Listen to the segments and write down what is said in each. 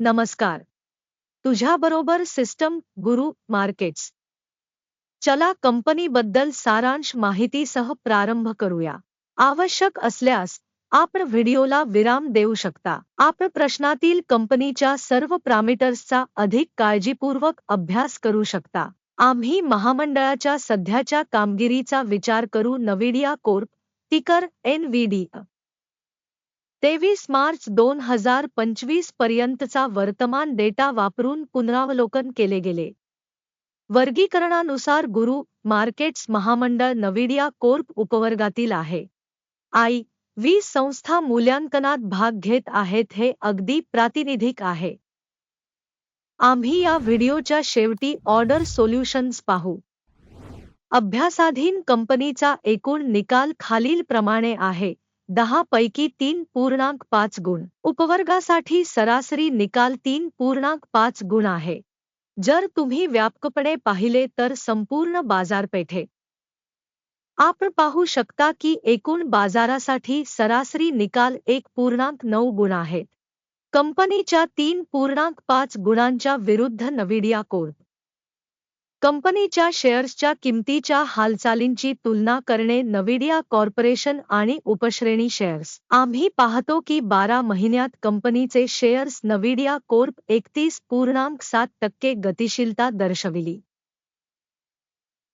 नमस्कार. तुझ्याबरोबर सिस्टम गुरु मार्केट्स. चला कंपनीबद्दल सारांश माहितीसह प्रारंभ करूया. आवश्यक असल्यास आपण व्हिडिओला विराम देऊ शकता. आपण प्रश्नातील कंपनीच्या सर्व पॅरामीटर्सचा अधिक काळजीपूर्वक अभ्यास करू शकता. आम्ही महामंडळाच्या सध्याच्या कामगिरीचा विचार करू नविडिया कोर्प टिकर एन तेवीस मार्च दोन हजार पंचवीस पर्यंतचा वर्तमान डेटा वापरून पुनरावलोकन केले गेले. वर्गीकरणानुसार गुरु मार्केट्स महामंडळ नविडिया कोर्प उपवर्गातील आहे. आई वीस संस्था मूल्यांकनात भाग घेत आहेत हे अगदी प्रातिनिधिक आहे. आम्ही या व्हिडिओच्या शेवटी ऑर्डर सोल्युशन्स पाहू. अभ्यासाधीन कंपनीचा एकूण निकाल खालीलप्रमाणे आहे. दहा पैकी तीन पूर्णांक पाच गुण. उपवर्गासाठी सरासरी निकाल तीन पूर्णांक पाच गुण आहे. जर तुम्ही व्यापकपणे पाहिले तर संपूर्ण बाजारपेठे. आपण पाहू शकता की एकूण बाजारासाठी सरासरी निकाल एक पूर्णांक नऊ गुण आहेत. कंपनीच्या तीन पूर्णांक पाच गुणांच्या विरुद्ध नविडिया कोर्ट कंपनीच्या शेअर्सच्या किमतीच्या हालचालींची तुलना करणे नविडिया कॉर्पोरेशन आणि उपश्रेणी शेअर्स. आम्ही पाहतो की बारा महिन्यात कंपनीचे शेअर्स नविडिया कोर्प एकतीस पूर्णांक सात टक्के गतिशीलता दर्शविली.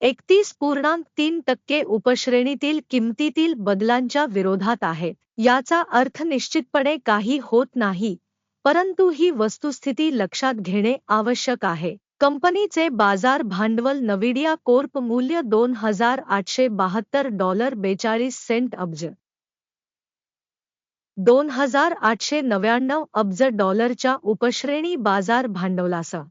एकतीस पूर्णांक तीन टक्के उपश्रेणीतील किमतीतील बदलांच्या विरोधात आहेत. याचा अर्थ निश्चितपणे काही होत नाही परंतु ही वस्तुस्थिती लक्षात घेणे आवश्यक आहे. कंपनीचे बाजार भांडवल नविडिया कोर्प मूल्य दोन हजार आठशे बहात्तर डॉलर बेचाळीस सेंट अब्ज. दोन हजार आठशे नव्याण्णव अब्ज डॉलरच्या उपश्रेणी बाजार भांडवलासा.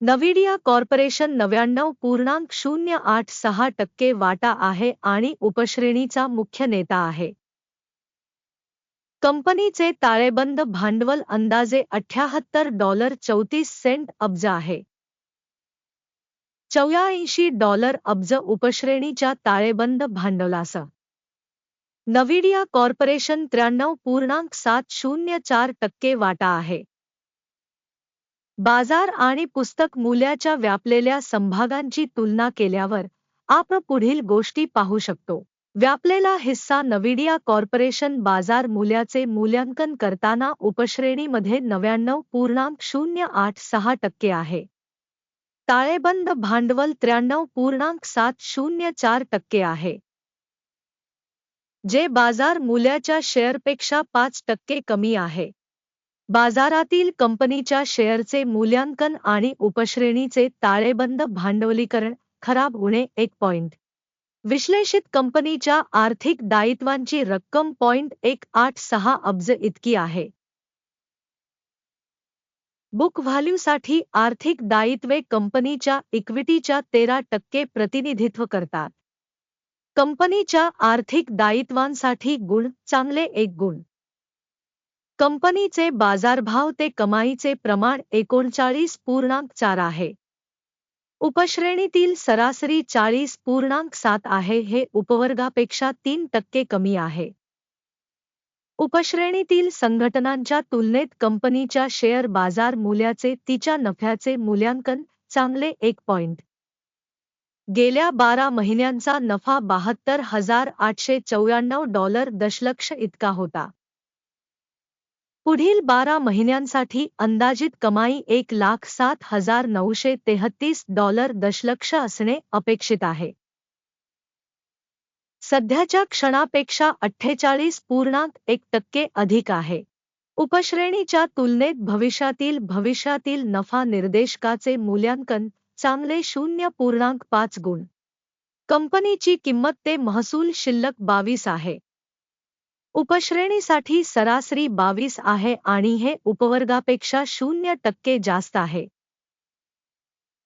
नविडिया कॉर्पोरेशन नव्याण्णव पूर्णांक शून्य आठ सहा टक्के वाटा आहे आणि उपश्रेणीचा मुख्य नेता आहे. कंपनीचे ताळेबंद भांडवल अंदाजे अठ्याहत्तर डॉलर चौतीस सेंट अब्ज आहे. चौऱ्याऐंशी डॉलर अब्ज उपश्रेणीच्या ताळेबंद भांडवलास. नविडिया कॉर्पोरेशन त्र्याण्णव पूर्णांक सात शून्य चार टक्के वाटा आहे. बाजार आणि पुस्तक मूल्याच्या व्यापलेल्या संभागांची तुलना केल्यावर आपण पुढील गोष्टी पाहू शकतो. व्यापलेला हिस्सा नविडिया कॉर्पोरेशन बाजार मूल्याचे मूल्यांकन करताना उपश्रेणीमध्ये नव्याण्णव पूर्णांक शून्य आठ सहा टक्के आहे. ताळेबंद भांडवल त्र्याण्णव पूर्णांक सात शून्य चार टक्के आहे. जे बाजार मूल्याच्या शेअरपेक्षा पाच टक्के कमी आहे. बाजारातील कंपनीच्या शेअरचे मूल्यांकन आणि उपश्रेणीचे ताळेबंद भांडवलीकरण खराब होणे एक पॉइंट. विश्लेषित कंपनीच्या आर्थिक दायित्वांची रक्कम पॉइंट एक आठ सहा अब्ज इतकी आहे. बुक व्हॅल्यूसाठी आर्थिक दायित्वे कंपनीच्या इक्विटीच्या तेरा टक्के प्रतिनिधित्व करतात. कंपनीच्या आर्थिक दायित्वांसाठी गुण चांगले एक गुण. कंपनीचे बाजारभाव ते कमाईचे प्रमाण एकोणचाळीस पूर्णांक चार आहे. उपश्रेणीतील सरासरी चाळीस पूर्णांक सात आहे हे उपवर्गापेक्षा तीन टक्के कमी आहे. उपश्रेणीतील संघटनांच्या तुलनेत कंपनीच्या शेअर बाजार मूल्याचे तिच्या नफ्याचे मूल्यांकन चांगले एक पॉइंट. गेल्या बारा महिन्यांचा नफा बहात्तर हजार आठशे चौऱ्याण्णव डॉलर दशलक्ष इतका होता. पुढील बारा महिन्यांसाठी अंदाजित कमाई एक लाख सात हजार नऊशे तेहतीस डॉलर दशलक्ष असणे अपेक्षित आहे. सध्याच्या क्षणापेक्षा अठ्ठेचाळीस पूर्णांक एक टक्के अधिक आहे. उपश्रेणीच्या तुलनेत भविष्यातील भविष्यातील नफा निर्देशकाचे मूल्यांकन चांगले शून्य पूर्णांक पाच गुण. कंपनीची किंमत ते महसूल शिल्लक बावीस आहे. उपश्रेणीसाठी सरासरी बावीस आहे आणि हे उपवर्गापेक्षा शून्य टक्के जास्त आहे.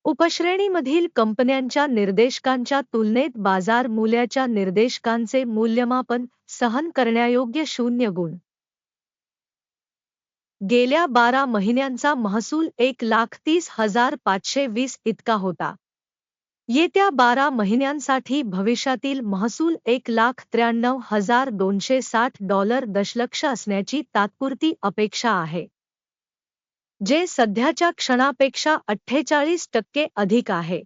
उपश्रेणीमधील कंपन्यांच्या निर्देशकांच्या तुलनेत बाजार मूल्याच्या निर्देशकांचे मूल्यमापन सहन करण्यायोग्य शून्य गुण. गेल्या बारा महिन्यांचा महसूल एक लाख तीस हजार पाचशे वीस इतका होता. येत्या बारा महिन्यांसाठी भविष्यातील महसूल एक लाख त्र्याण्णव हजार दोनशे साठ डॉलर दशलक्ष असण्याची तात्पुरती अपेक्षा आहे. जे सध्याच्या क्षणापेक्षा अठ्ठेचाळीस टक्के अधिक आहे.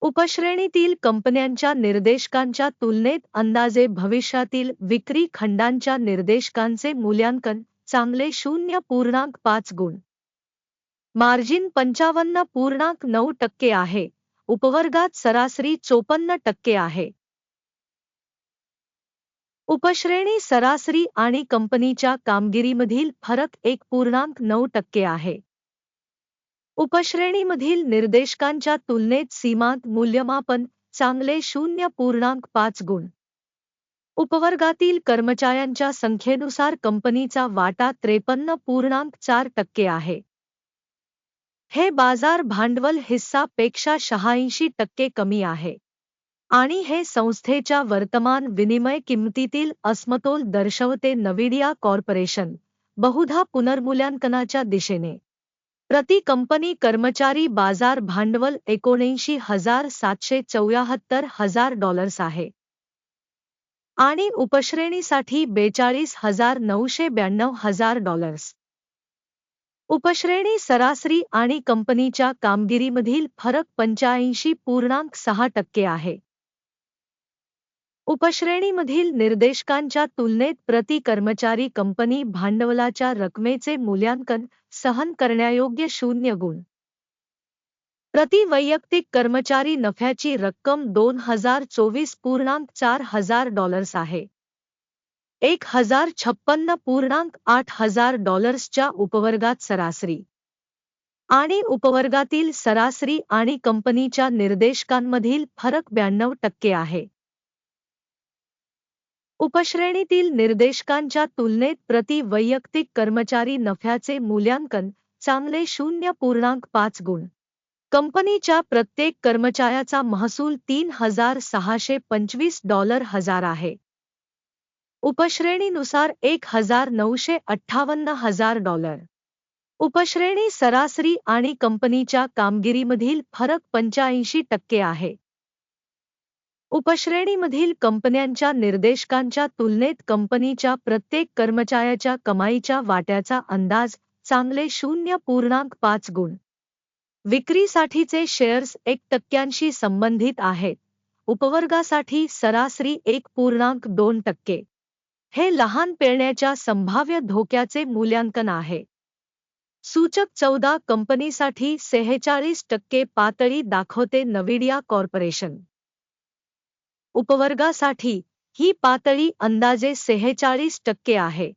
उपश्रेणीतील कंपन्यांच्या निर्देशकांच्या तुलनेत अंदाजे भविष्यातील विक्री खंडांच्या निर्देशकांचे मूल्यांकन चांगले शून्य पूर्णांक पाच गुण. मार्जिन पंचावन्न पूर्णांक नऊ टक्के आहे. उपवर्गात सरासरी चोपन्न टक्के आहे. उपश्रेणी सरासरी आणि कंपनीच्या कामगिरीमधील फरक एक पूर्णांक नऊ टक्के आहे. उपश्रेणीमधील निर्देशकांच्या तुलनेत सीमांत मूल्यमापन चांगले शून्य पूर्णांक पाच गुण. उपवर्गातील कर्मचाऱ्यांच्या संख्येनुसार कंपनीचा वाटा त्रेपन्न पूर्णांक चार टक्के आहे. हे बाजार भांडवल हिस्सा पेक्षा शहाऐंशी टक्के कमी आहे. आणि हे संस्थेच्या वर्तमान विनिमय किंमतीतील अस्मतोल दर्शवते नविडिया कॉर्पोरेशन बहुधा पुनर्मूल्यांकनाच्या दिशेने. प्रति कंपनी कर्मचारी बाजार भांडवल एकोणऐंशी हजार सातशे चौऱ्याहत्तर हजार डॉलर्स आहे. आणि उपश्रेणीसाठी बेचाळीस हजार नऊशे ब्याण्णव हजार डॉलर्स. उपश्रेणी सरासरी आणि कंपनीच्या कामगिरीमधील फरक पंच्याऐंशी पूर्णांक सहा टक्के आहे. उपश्रेणीमधील निर्देशकांच्या तुलनेत प्रति कर्मचारी कंपनी भांडवलाच्या रकमेचे मूल्यांकन सहन करण्यायोग्य शून्य गुण. प्रति वैयक्तिक कर्मचारी नफ्याची रक्कम दोन हजार चोवीस पूर्णांक चार हजार डॉलर्स आहे. एक हजार छप्पन्न पूर्णांक आठ हजार डॉलर्सच्या उपवर्गात सरासरी. आणि उपवर्गातील सरासरी आणि कंपनीच्या निर्देशकांमधील फरक ब्याण्णव टक्के आहे. उपश्रेणीतील निर्देशकांच्या तुलनेत प्रति वैयक्तिक कर्मचारी नफ्याचे मूल्यांकन चांगले शून्य पूर्णांक पाच गुण. कंपनीच्या प्रत्येक कर्मचाऱ्याचा महसूल तीन हजार सहाशे पंचवीस डॉलर हजार आहे. उपश्रेणीनुसार एक हजार नऊशे अठ्ठावन्न हजार डॉलर. उपश्रेणी सरासरी आणि कंपनीच्या कामगिरीमधील फरक पंच्याऐंशी टक्के आहे. उपश्रेणीमधील कंपन्यांच्या निर्देशकांच्या तुलनेत कंपनीच्या प्रत्येक कर्मचाऱ्याच्या कमाईच्या वाट्याचा अंदाज चांगले शून्य पूर्णांक पाच गुण. विक्रीसाठीचे शेअर्स एक टक्क्यांशी संबंधित आहेत. उपवर्गासाठी सरासरी एक पूर्णांक दोन टक्के. हे लहान पेरण्याच्या संभाव्य धोक्याचे मूल्यांकन आहे. सूचक चौदा कंपनीसाठी सेहेचाळीस टक्के पातळी दाखवते नविडिया कॉर्पोरेशन. उपवर्गासाठी ही पातळी अंदाजे सेहेचाळीस टक्के आहे.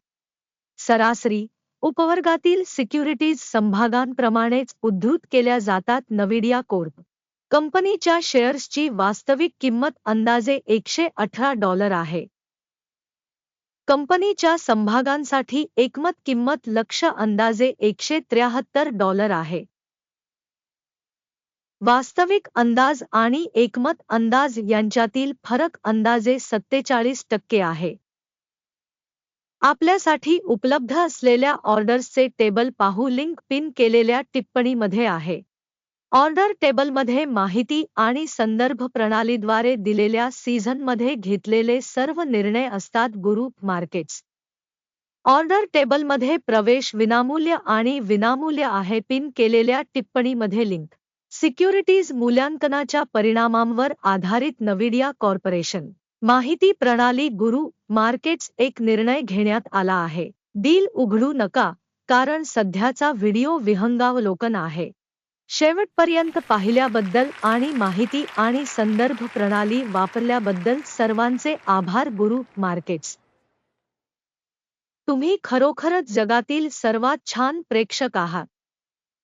सरासरी उपवर्गातील सिक्युरिटीज संभागांप्रमाणेच उद्धृत केल्या जातात नविडिया कोर्प. कंपनीच्या शेअर्सची वास्तविक किंमत अंदाजे एकशे अठरा डॉलर आहे. कंपनीच्या संभागांसाठी एकमत किंमत लक्ष अंदाजे एकशे त्र्याहत्तर डॉलर आहे. वास्तविक अंदाज आणि एकमत अंदाज यांच्यातील फरक अंदाजे सत्तेचाळीस टक्के आहे. आपल्यासाठी उपलब्ध असलेल्या ऑर्डर्सचे टेबल पाहू लिंक पिन केलेल्या टिप्पणीमध्ये आहे. ऑर्डर टेबलमध्ये माहिती आणि संदर्भ प्रणालीद्वारे दिलेल्या सीझनमध्ये घेतलेले सर्व निर्णय असतात ग्रुप मार्केट्स. ऑर्डर टेबलमध्ये प्रवेश विनामूल्य आणि विनामूल्य आहे पिन केलेल्या टिप्पणीमध्ये लिंक. सिक्युरिटीज मूल्यांकनाच्या परिणामांवर आधारित नविडिया कॉर्पोरेशन. माहिती प्रणाली गुरु मार्केट्स एक निर्णय घेण्यात आला आहे. डील उघडू नका कारण सध्याचा व्हिडिओ विहंगावलोकन आहे. शेवटपर्यंत पाहिल्याबद्दल आणि माहिती आणि संदर्भ प्रणाली वापरल्याबद्दल सर्वांचे आभार गुरु मार्केट्स. तुम्ही खरोखरच जगातील सर्वात छान प्रेक्षक आहात.